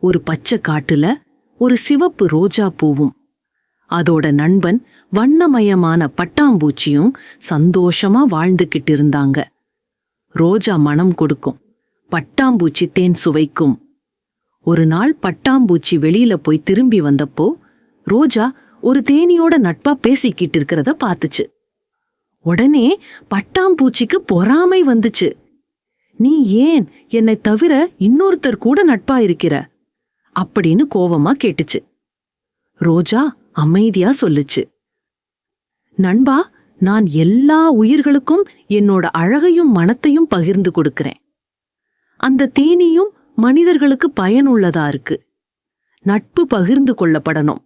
ஒரு பச்சை காட்டுல ஒரு சிவப்பு ரோஜா பூவும். அதோட நண்பன் வண்ணமயமான பட்டாம்பூச்சியும் சந்தோஷமா வாழ்ந்துகிட்டு இருந்தாங்க. ரோஜா மனம் கொடுக்கும் பட்டாம்பூச்சி தேன் சுவைக்கும். ஒரு நாள் பட்டாம்பூச்சி வெளியில போய் திரும்பி வந்தப்போ ரோஜா ஒரு தேனியோட நட்பா பேசிக்கிட்டு இருக்கிறத பார்த்துச்சு. உடனே பட்டாம்பூச்சிக்கு பொறாமை வந்துச்சு. நீ ஏன் என்னை தவிர இன்னொருத்தர் கூட நட்பா இருக்கிற? அப்படின்னு கோவமா கேட்டுச்சு. ரோஜா அமைதியா சொல்லுச்சு. நண்பா நான் எல்லா உயிர்களுக்கும் என்னோட அழகையும் மனத்தையும் பகிர்ந்து கொடுக்கிறேன். அந்த தேனியும் மனிதர்களுக்கு பயனுள்ளதா இருக்கு. நட்பு பகிர்ந்து கொள்ளப்படணும்.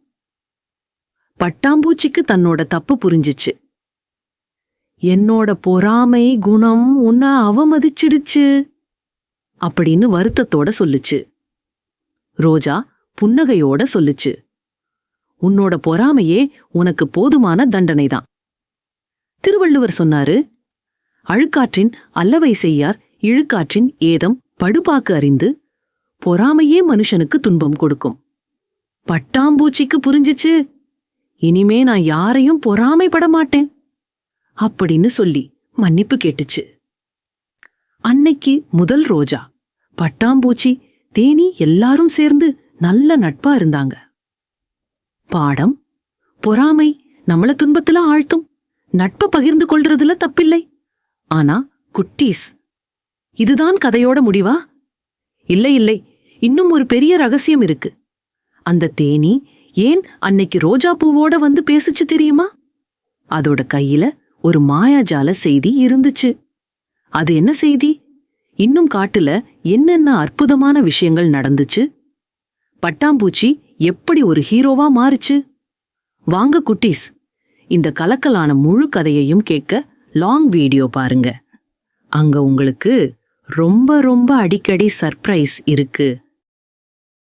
பட்டாம்பூச்சிக்கு தன்னோட தப்பு புரிஞ்சுச்சு. என்னோட பொறாமை குணம் உன்னை அவமதிச்சிடுச்சு அப்படின்னு வருத்தத்தோட சொல்லுச்சு. ரோஜா புன்னகையோட சொல்லுச்சு. உன்னோட பொறாமையே உனக்கு போதுமான தண்டனைதான். திருவள்ளுவர் சொன்னாரு அழுக்காற்றின் அல்லவை செய்யார் இழுக்காற்றின் ஏதம் படுபாக்கு அறிந்து பொறாமையே மனுஷனுக்கு துன்பம் கொடுக்கும். பட்டாம்பூச்சிக்கு புரிஞ்சுச்சு. இனிமே நான் யாரையும் பொறாமைப்பட மாட்டேன். அப்படின்னு சொல்லி மன்னிப்பு கேட்டுச்சு. அன்னைக்கு முதல் ரோஜா பட்டாம்பூச்சி தேனி எல்லாரும் சேர்ந்து நல்ல நட்பா இருந்தாங்க. பாடம் பொறாமை நம்மள துன்பத்துல ஆழ்த்தும். நட்பை பகிர்ந்து கொள்றதுல தப்பில்லை. ஆனா குட்டீஸ். இதுதான் கதையோட முடிவா? இல்லை இல்லை. இன்னும் ஒரு பெரிய ரகசியம் இருக்கு. அந்த தேனி ஏன் அன்னைக்கு ரோஜா பூவோட வந்து பேசுச்சு தெரியுமா? அதோட கையில ஒரு மாயாஜால செய்தி இருந்துச்சு. அது என்ன செய்தி? இன்னும் காட்டுல என்னென்ன அற்புதமான விஷயங்கள் நடந்துச்சு? பட்டாம்பூச்சி எப்படி ஒரு ஹீரோவா மாறுச்சு? வாங்க குட்டீஸ் இந்த கலக்கலான முழு கதையையும் கேட்க லாங் வீடியோ பாருங்க. அங்க உங்களுக்கு ரொம்ப ரொம்ப அடிக்கடி சர்ப்ரைஸ் இருக்கு.